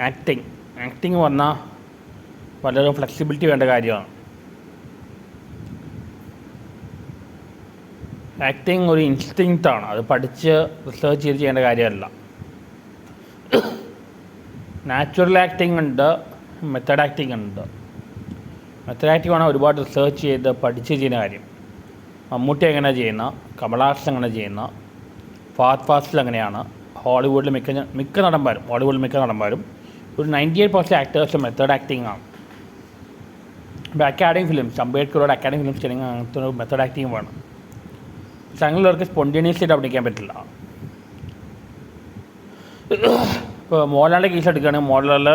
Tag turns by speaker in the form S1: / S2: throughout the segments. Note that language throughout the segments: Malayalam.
S1: ആക്ടിങ് ആക്ടിങ് വന്നാൽ വളരെ ഫ്ലെക്സിബിലിറ്റി വേണ്ട കാര്യമാണ്. ആക്ടിങ് ഒരു ഇൻസ്റ്റിങ്ക്റ്റാണ് അത് പഠിച്ച് റിസർച്ച് ചെയ്ത് ചെയ്യേണ്ട കാര്യമല്ല. നാച്ചുറൽ ആക്ടിങ് ഉണ്ട് മെത്തേഡ് ആക്ടിങ് ഉണ്ട്. മെത്തഡ് ആക്ടിങ് ആണ് ഒരുപാട് റിസർച്ച് ചെയ്ത് പഠിച്ച് ചെയ്യുന്ന കാര്യം. മമ്മൂട്ടി എങ്ങനെ ചെയ്യുന്ന? കമലഹാസൻ എങ്ങനെ ചെയ്യുന്ന? ഫാസ്റ്റ് ഫാസ്റ്റിൽ എങ്ങനെയാണ്? ഹോളിവുഡിൽ മിക്ക മിക്ക നടന്മാരും ഹോളിവുഡിൽ മിക്ക നടന്മാരും ഒരു ninety eight percent actors method acting ആണ്. ഇപ്പോൾ അക്കാഡമി ഫിലിംസ് അംബേദ്കറോട് അക്കാഡമി ഫിലിംസ് ചെയ്യുന്ന അങ്ങനത്തെ ഒരു മെത്തേഡ് ആക്ടിങ് വേണം. പക്ഷെ അങ്ങനെയുള്ളവർക്ക് സ്പോണ്ടേനിയസ് ആയിട്ട് അഭിനയിക്കാൻ പറ്റില്ല. ഇപ്പോൾ മോഹൻലാലിന്റെ കേസ് എടുക്കുകയാണെങ്കിൽ മോഹൻലാൽ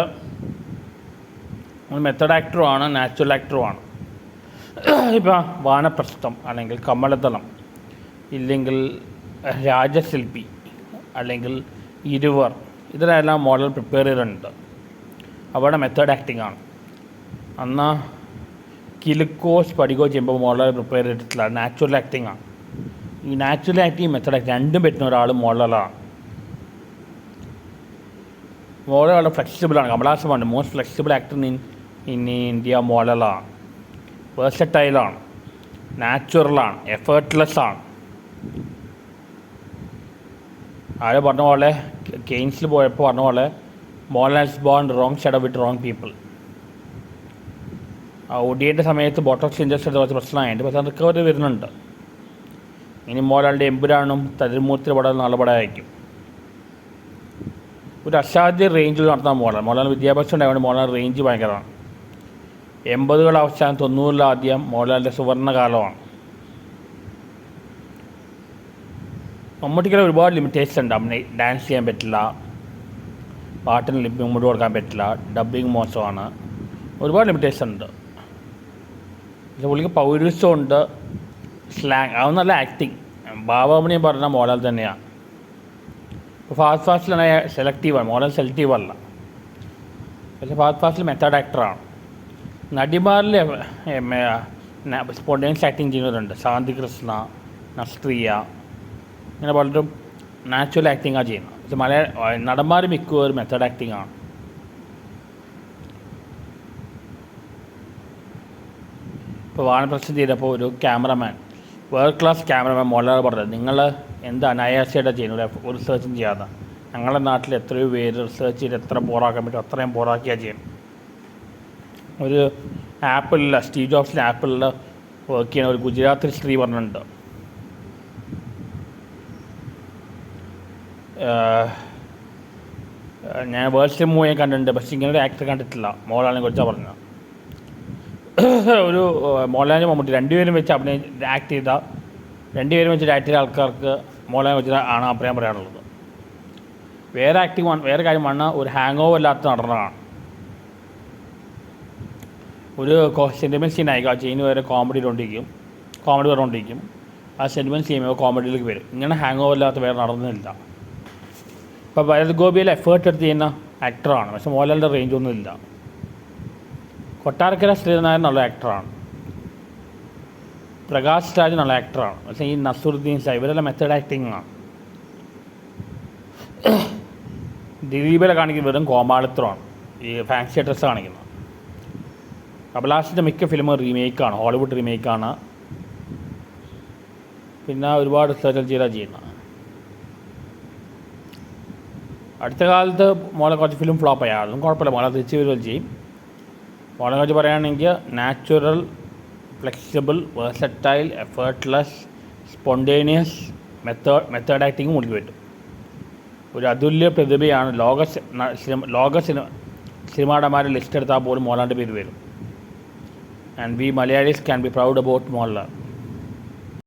S1: മെത്തേഡ് ആക്ടറുമാണ് നാച്ചുറൽ ആക്ടറുമാണ് ഇപ്പോൾ വാനപ്രസ്ഥം അല്ലെങ്കിൽ കമലതളം ഇല്ലെങ്കിൽ രാജശില്പി അല്ലെങ്കിൽ ഇരുവർ ഇതിലെല്ലാം മോഡൽ പ്രിപ്പയർ ചെയ്തിട്ടുണ്ട്. അവിടെ മെത്തേഡ് ആക്ടിംഗ് ആണ്. അന്ന് കിലുക്കോസ് പഠിക്കോ ചെയ്യുമ്പോൾ മോഡൽ പ്രിപ്പയർ ചെയ്തിട്ടില്ല നാച്ചുറൽ ആക്ടിംഗ് ആണ്. ഈ നാച്ചുറൽ ആക്ടിങ് മെത്തേഡ് ആക്ടിങ് രണ്ടും പറ്റുന്ന ഒരാൾ മോഡലാണ് മോഡൽ വളരെ ഫ്ലെക്സിബിളാണ് പറഞ്ഞു most flexible actor in in India മോഡലാണ് വേഴ്സറ്റൈലാണ് നാച്ചുറലാണ് എഫേർട്ട്ലെസ് ആണ്. ആര് പറഞ്ഞ പോലെ കെയ്ൻസിൽ പോയപ്പോൾ പറഞ്ഞ പോലെ മോലാൻസ് born wrong shed with wrong people ഒടിയുടെ സമയത്ത് ബോട്ടോക്സ് ഇഞ്ചക്ഷൻ കുറച്ച് പ്രശ്നമായിട്ട് പക്ഷേ റിക്കവറി വരുന്നുണ്ട്. ഇനി മോലാളുടെ എമ്പുരാണും തതിർമൂർത്തി പടം നല്ല പടമായിരിക്കും. ഒരു അസാധ്യ റേഞ്ചിൽ നടത്താൻ മോഹൻലാൽ മോലാൻ വിദ്യാഭ്യാസം ഉണ്ടായതുകൊണ്ട് മോലാൻ റേഞ്ച് ഭയങ്കരമാണ്. എൺപതുകൾ അവസാനം തൊണ്ണൂറിലാദ്യം മോലാലിന്റെ സുവർണ മമ്മൂട്ടിക്ക് ഒരുപാട് ലിമിറ്റേഷൻ ഉണ്ട്. അമ്മ ഡാൻസ് ചെയ്യാൻ പറ്റില്ല. പാട്ടിന് ലിപ് മുമ്പോട്ട് കൊടുക്കാൻ പറ്റില്ല. ഡബ്ബിങ് മോശമാണ്. ഒരുപാട് ലിമിറ്റേഷൻ ഉണ്ട്. പക്ഷെ പുള്ളിക്ക് പൗരുഷമുണ്ട് സ്ലാങ് അത് നല്ല ആക്ടിങ് ബാബാമണി പറഞ്ഞ മോഡൽ തന്നെയാണ് ഇപ്പോൾ ഫാസ്റ്റ് ഫാസ്റ്റിലാണ് സെലക്റ്റീവാണ് മോഡൽ സെലക്റ്റീവല്ല പക്ഷേ ഫാസ്റ്റ് ഫാസ്റ്റിൽ മെത്തേഡ് ആക്ടറാണ് നടിമാരിൽ സ്പോണ്ടേനിയസ് ആക്ടിങ് ചെയ്യുന്നവരുണ്ട്. ശാന്തി കൃഷ്ണ നസ്ട്രിയ ഇങ്ങനെ പലരും നാച്ചുറൽ ആക്ടിങ്ങാണ് ചെയ്യുന്നത്. മലയാള നടന്മാർ മിക്കവരും മെത്തേഡ് ആക്ടിങ് ആണ്. ഇപ്പോൾ വാനപ്രശ്നം ചെയ്തപ്പോൾ ഒരു ക്യാമറമാൻ വേൾഡ് ക്ലാസ് ക്യാമറമാൻ മോളാർ പറഞ്ഞത് നിങ്ങൾ എന്ത് അനായാസമായിട്ട് ചെയ്യുന്നത്? ഒരു റിസർച്ചും ചെയ്യാതെ. ഞങ്ങളുടെ നാട്ടിൽ എത്രയോ പേര് റിസർച്ച് ചെയ്ത് എത്ര ബോറാക്കാൻ പറ്റും അത്രയും ബോറാക്കിയാൽ ചെയ്യും ഒരു ആപ്പിളിൽ സ്റ്റീവ് ജോബ്സിലെ ആപ്പിളിൽ വർക്ക് ചെയ്യുന്ന ഒരു ഗുജറാത്തി സ്ത്രീ പറഞ്ഞിട്ടുണ്ട്. ഞാൻ വേൾഡ് മൂവി കണ്ടിട്ടുണ്ട് പക്ഷേ ഇങ്ങനെ ഒരു ആക്ടർ കണ്ടിട്ടില്ല. മോഹൻലാലിനെ കുറിച്ചാണ് പറഞ്ഞത്. ഒരു മോഹൻലാലിന് മമ്മൂട്ടി രണ്ടുപേരും വെച്ച് അഭിനയി ആക്ട് ചെയ്ത രണ്ടുപേരും വെച്ച് ആക്ട് ചെയ്ത ആൾക്കാർക്ക് മോഹൻലാലിനെ വെച്ച് ആണ് അഭിപ്രായം പറയാനുള്ളത്. വേറെ ആക്ടിങ് വേറെ കാര്യം വന്ന ഒരു ഹാങ് ഓവർ ഇല്ലാത്ത നടനാണ്. ഒരു സെന്റിമെന്റ് സീൻ ആയിരിക്കും ആ ചെയ്യുന്ന വരെ കോമഡി കൊണ്ടിരിക്കും കോമഡി പറഞ്ഞുകൊണ്ടിരിക്കും. ആ സെന്റിമെന്റ് ചെയ്യുമ്പോൾ കോമഡിയിലേക്ക് വരും. ഇങ്ങനെ ഹാങ് ഓവർ ഇല്ലാത്ത വേറെ നടന്നില്ല. ഇപ്പോൾ ഭരത് ഗോപിയിൽ എഫേർട്ട് എടുത്ത് ചെയ്യുന്ന ആക്ടറാണ് പക്ഷെ മോഹൻലാലിന്റെ റേഞ്ച് ഒന്നും ഇല്ല. കൊട്ടാരക്കര ശ്രീനാഥൻ നല്ല ആക്ടറാണ് പ്രകാശ് രാജ് നല്ല ആക്ടറാണ് പക്ഷെ ഈ നസുറുദ്ദീൻ സാഹിബ് ഇവരെല്ലാം മെത്തേഡ് ആക്ടിങ് ആണ് ദിലീപിലെ കാണിക്കുന്നത് വെറും കോമാളിത്രമാണ് ഈ ഫാൻസി ഡ്രസ്സ് കാണിക്കുന്നത്. കമലഹാസിന്റെ മിക്ക ഫിലിം റീമേക്കാണ് ഹോളിവുഡ് റീമേക്കാണ് പിന്നെ ഒരുപാട് റിസർച്ച് ചെയ്താൽ ചെയ്യുന്നത്. അടുത്ത കാലത്ത് മോളെ കുറച്ച് ഫിലിം ഫ്ലോപ്പ് ആയി. അതും കുഴപ്പമില്ല. മോളെ തിരിച്ച് വരികയും ചെയ്യും. മോളെ കുറിച്ച് പറയുകയാണെങ്കിൽ natural flexible versatile effortless spontaneous method method acting മുടിക്ക് പറ്റും. ഒരു അതുല്യ പ്രതിഭയാണ് ലോക സിനിമ ലോക സിനിമ സിനിമാടന്മാരെ ലിസ്റ്റ് എടുത്താൽ പോലും മോളാണ്ട് പേര് വരും. And we Malayalis can be proud about Mohanlal